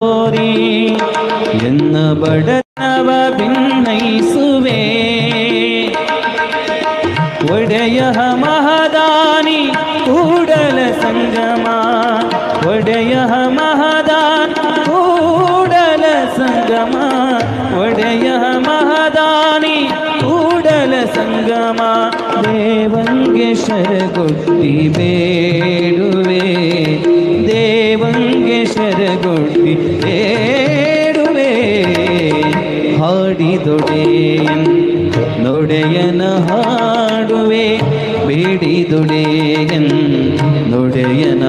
ತೋರಿ ಎನ್ನ ಬಡತನವ ಭಿನ್ನೈಸುವೆ ಒಡೆಯ ಮಹದಾನಿ ಕೂಡಲ ಸಂಗಮ ಒಡೆಯ ಮಹದಾನ ಕೂಡಲ ಸಂಗಮ ಒಡೆಯ ಮಹದಾನಿ ಕೂಡಲ ಸಂಗಮ ದೇವಂಗೆ ಶರಗೊಟ್ಟಿ ಬೇಡುವೆ ಹಾಡಿದೊಡೆಯನ್ ನೊಡೆಯನ ಹಾಡುವೆ ಬೇಡಿದೊಡೆಯನ್ ನೊಡೆಯನ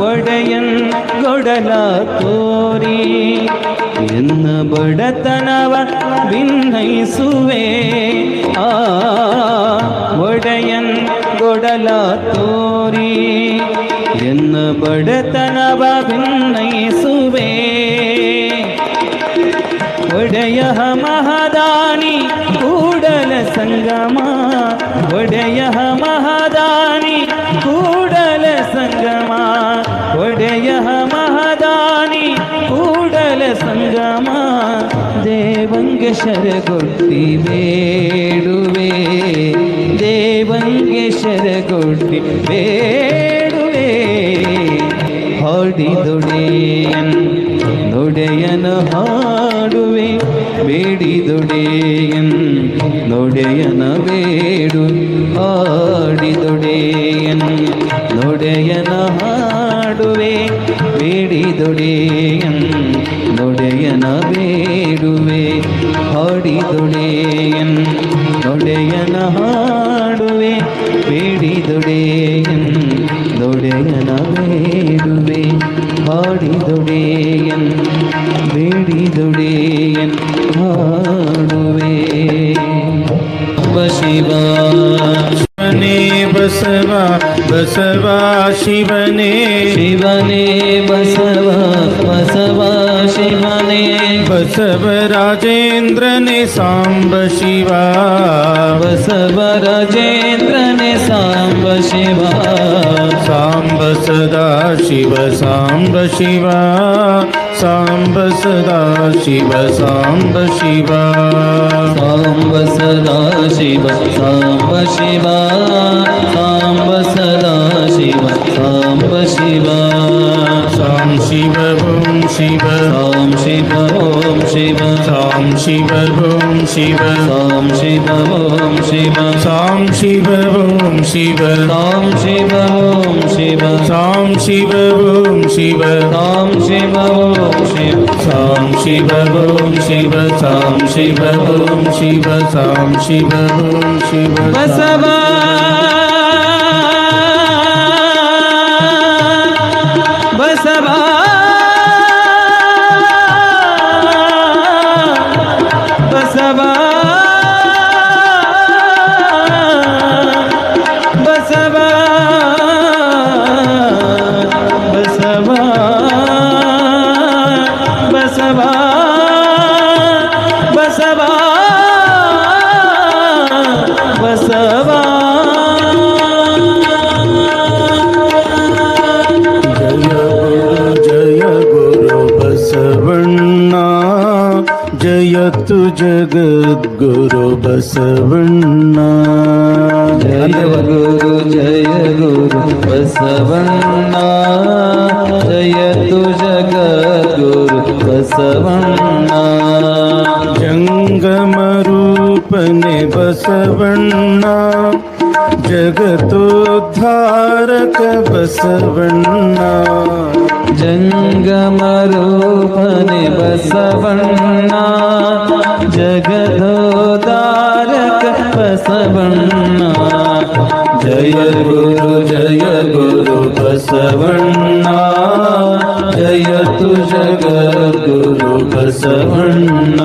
ಒಡೆಯನ್ ಗೊಡಲ ತೋರಿ ಎನ್ನ ಬಡತನವ ಭಿನ್ನೈಸುವೆ ಆ ಒಡೆಯನ್ ಗೊಡಲ ತೋರಿ ಎನ್ನ ಬಡತನವ ಭಿನ್ನೈಸುವೆ ಒಡೆಯ ಮಹದಾನಿ ಕೂಡಲ ಸಂಗಮ ಒಡೆಯ ಮಹದಾನಿ ಕೂಡಲ ಶರಗೊಟ್ಟಿ ಬೇಡುವೆ ದೇವಂಗೆ ಶರಗೊಟ್ಟಿ ಬೇಡುವೆ. ಹಾಡಿದೊಡೆಯನ್ ನೊಡೆಯನ ಹಾಡುವೆ ಬೇಡಿದೊಡೆಯನ್ ನೊಡೆಯನ ಬೇಡು. ಹಾಡಿದೊಡೆಯನ್ ನೊಡೆಯನ ಹಾಡುವೆ ಬೇಡಿದೊಡೆಯನ್ ನೊಡೆಯನ ಬೇಡುವೆ. ಹಾಡಿದೊಡೆಯನ್ ದೊಡೆಯನ ಹಾಡುವೆ ಬೇಡಿದೊಡೆಯನ್ ದೊಡೆಯನ ಬೇಡುವೆ. ಹಾಡಿದೊಡೆಯನ್ ಬೇಡಿದೊಡೆಯನ್ ಹಾಡುವೆ. ಶಿವ. बसवा बसवा शिवने। शिवने बसवा बसवा शिवने। बसव राजेन्द्रने साम्ब शिवा। बसव राजेन्द्रने साम्ब शिवा। साम्ब सदा शिव साम्ब शिवा। साम्ब सदा शिव साम्ब शिव साम्ब सदा शिव साम्ब शिव साम्ब सदा शिव साम्ब शिव सां शिव ॐ शिव सां शिव ॐ शिव सां शिव ॐ शिव सां शिव ॐ शिव सां शिव ॐ शिव सां शिव ॐ शिव सां शिव ॐ शिव सां शिव ॐ शिव सां शिव ॐ शिव सां शिव ॐ शिव सां शिव ॐ शिव बसवा जयतु जगद्गुरु बसवन्ना। जय गुरु जय गुरु बसवन्ना। जय तु जगत् गुरु बसवन्ना। जङ्गमरूपनि बसवन्ना। बसवण्णा सवन्ना जगदोदारक बसवन्ना। जय गुरु जय गुरु बसवन्ना। जय तु जगद्गुरु गुरु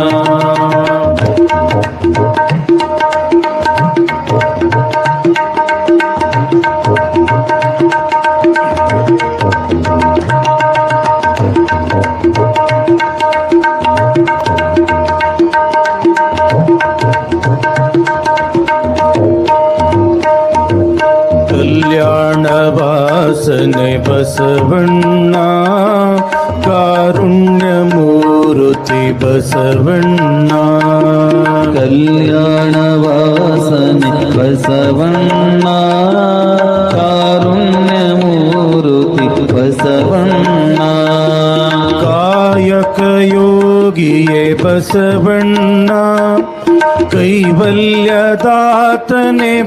णवासनि बसवण्णा कारुण्यमुरुति बसवण्णा कायकयोगिये बसवण्णा कैवल्यदातने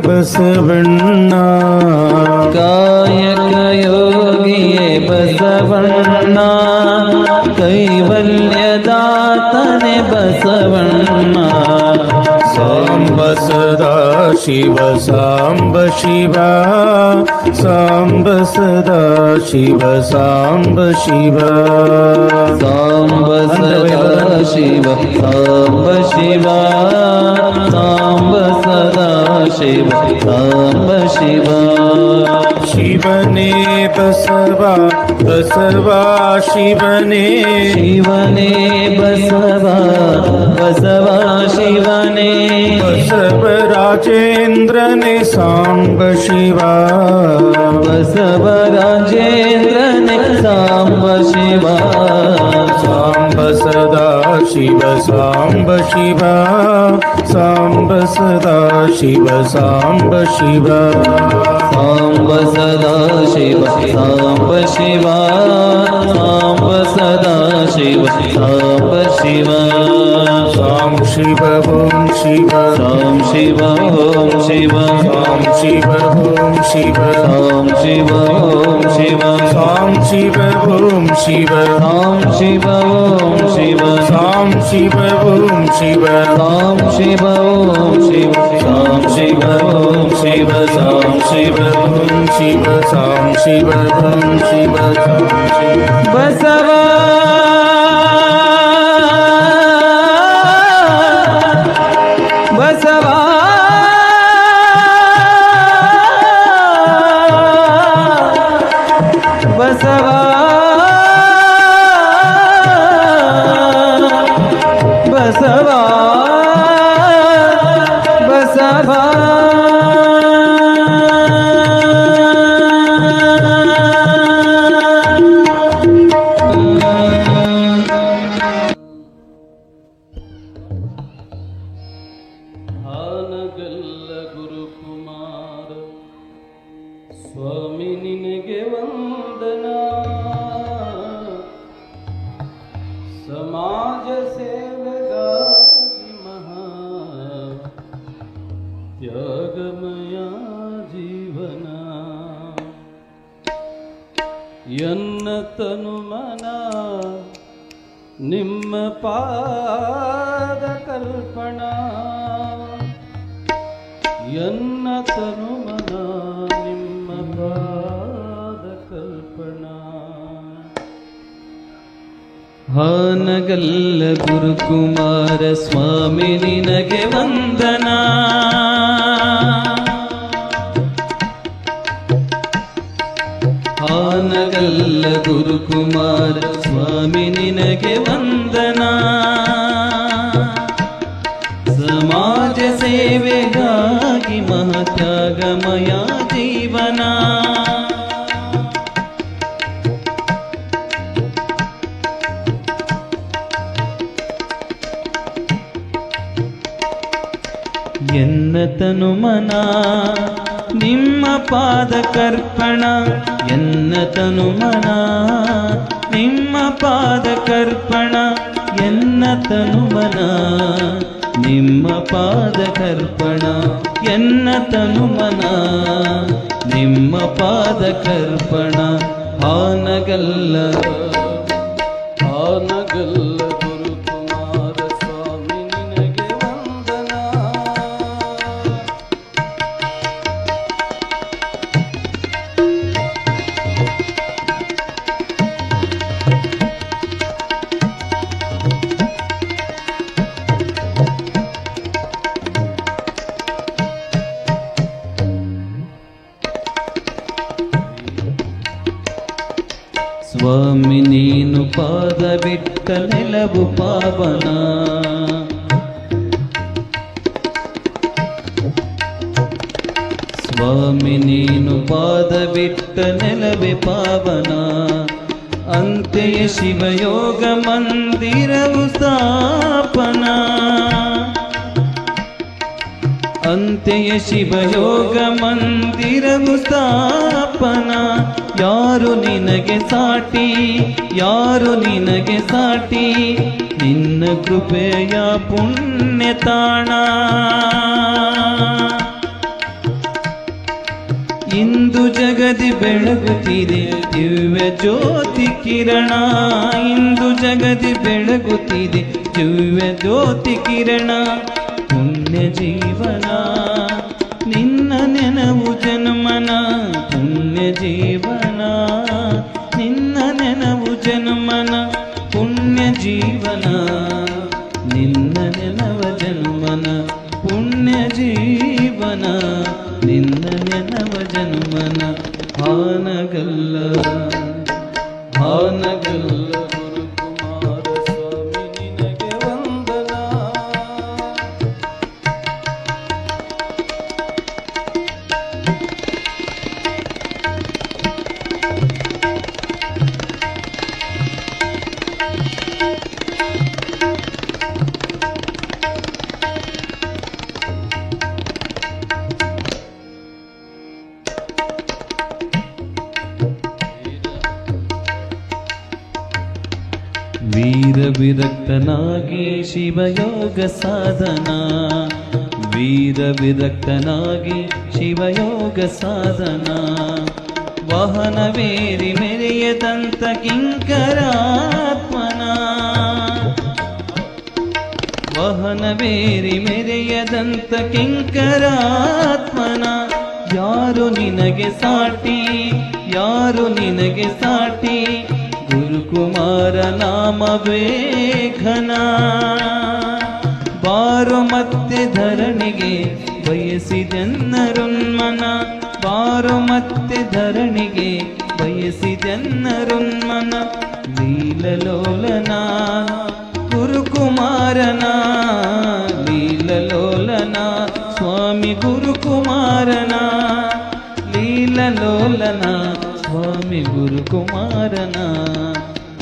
बसवण्णा कायकयोगिये बसवण्णा कैवल्यदातने बसवण्णा साम्ब सदा शिव साम्ब शिवा साब सदा शिव साम्ब शिवा। साम्ब सदा शिव म्ब शिवा साब सदा शिव म्ब शिवा। शिवने बसवा बसवा शिवने। शिवने बसवा बसवा शिवने। बसव राजेन्द्र ने सांब शिवा। बसव राजेन्द्र ने सांब शिवा। सांब सदा शिव सांब शिवा। सांब सदा शिव सांब शिवा। सदा शिव साम्ब शिवा साम्ब सदा शिव साम्ब शिवा सां शिव ॐ शिव सां शिव ॐ शिव सां शिव ॐ शिव सां शिव ॐ शिव सां शिव ॐ शिव सां शिव ॐ शिव सां शिव ॐ शिव सां शिव ॐ शिव सां शिव ॐ शिव शाम शिव भूम शिव शाम शिव भूम शिव शाम शिव बसवा बसवा बसवा बसवा ಪಾದ ಕಲ್ಪಣ ಎನ್ನ ತನು ಮನ ನಿಮ್ಮ ಪಾದ ಕಲ್ಪಣ ಹಾನಗಲ್ಲ ಗುರುಕುಮಾರ ಸ್ವಾಮಿ ನಿನಗೆ ವಂದನಾ. ಹಾನಗಲ್ಲ ಗುರುಕುಮಾರ ಸ್ವಾಮಿ ನಿನಗೆ ವಂದನ. ಸೇವೆಗಾಗಿ ಮಹತ್ಯಾಗಮಯ ಜೀವನ. ಎನ್ನ ತನು ಮನ, ನಿಮ್ಮ ಪಾದ ಕರ್ಪಣ. ಎನ್ನ ತನು ಮನ, ನಿಮ್ಮ ಪಾದ ಕರ್ಪಣ. ಎನ್ನ ತನು ಮನ ನಿಮ್ಮ ಪಾದಕರ್ಪಣ ಎನ್ನ ತನುಮನ. ನಿಮ್ಮ ಪಾದಕರ್ಪಣ ಹಾನಗಲ್ಲ. ಪಾದ ಬಿಟ್ಟ ನೆಲವು ಪಾವನ. ಸ್ವಾಮಿ ನೀನು ಪಾದ ಬಿಟ್ಟ ನೆಲವೇ ಪಾವನ. ಅಂತೆಯ ಶಿವಯೋಗ ಮಂದಿರವು ಸ್ಥಾಪನ. ಅಂತೆಯೇ ಶಿವಯೋಗ ಮಂದಿರವು ಸ್ಥಾಪನ. ಯಾರು ನಿನಗೆ ಸಾಟಿ? ಯಾರು ನಿನಗೆ ಸಾಟಿ? ನಿನ್ನ ಕೃಪೆಯ ಪುಣ್ಯ ತಾಣ ಇಂದು ಜಗದಿ ಬೆಳಗುತ್ತಿದೆ ದಿವ್ಯ ಜ್ಯೋತಿ ಕಿರಣ. ಇಂದು ಜಗದಿ ಬೆಳಗುತ್ತಿದೆ ದಿವ್ಯ ಜ್ಯೋತಿ ಕಿರಣ. ಪುಣ್ಯ ಜೀವನ ನಿನ್ನ ನೆನವು ಜನ್ಮನ ಪುಣ್ಯ ಜೀವನ ನಿನ್ನ ನೆನವು ಜನ್ಮನ ಪುಣ್ಯ ಜೀವನ ನಿನ್ನ ನೆನವ ಜನ್ಮನ ಪುಣ್ಯ ಜೀವನ ನಿನ್ನ ನೆನವ ಜನ್ಮನ ಹಾನಗಲ್ಲ ಹಾನಗಲ್ಲ ಶಿವಯೋಗ ಸಾಧನ. ವೀರ ವಿರಕ್ತನಾಗಿ ಶಿವಯೋಗ ಸಾಧನ. ವಾಹನವೇರಿ ಮೆರೆಯದಂತ ಕಿಂಕರಾತ್ಮನ. ವಾಹನವೇರಿ ಮೆರೆಯದಂತ ಕಿಂಕರಾತ್ಮನ. ಯಾರು ನಿನಗೆ ಸಾಟಿ? ಯಾರು ನಿನಗೆ ಸಾಟಿ? ಗುರುಕುಮಾರ ನಾಮವೇ ಘನ. ಬಾರು ಮತ್ತೆ ಧರಣಿಗೆ ಬಯಸಿದೆನ್ನರುನ್ಮನ. ಬಾರು ಮತ್ತೆ ಧರಣಿಗೆ ಬಯಸಿದೆನ್ನರುನ್ಮನ. ಲೀಲಲೋಲನ, ಗುರುಕುಮಾರನ, ಲೀಲಲೋಲನ, ಸ್ವಾಮಿ ಗುರುಕುಮಾರನ, ಲೀಲಲೋಲನ. స్వామి గురు కుమారన?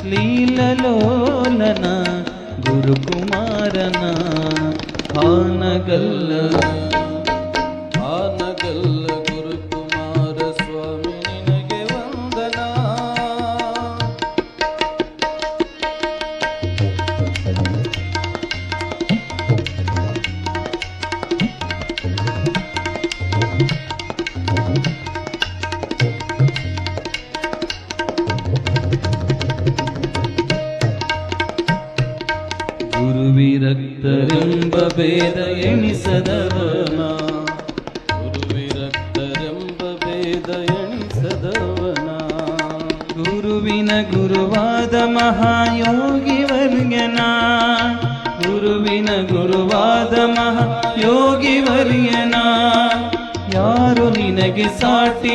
లీలలోలన? గురు కుమారన? ఆనగల్ల ಭೇದ ಎಣಿಸದವನ. ಗುರುವಿರಕ್ತರೆಂಬ ಭೇದ ಎಣಿಸದವನ. ಗುರುವಿನ ಗುರುವಾದ ಮಹಾಯೋಗಿ ವರ್ಯನ ಗುರುವಿನ ಗುರುವಾದ ಮಹಾಯೋಗಿ ವರ್ಯನ ಯಾರು ನಿನಗೆ ಸಾಟಿ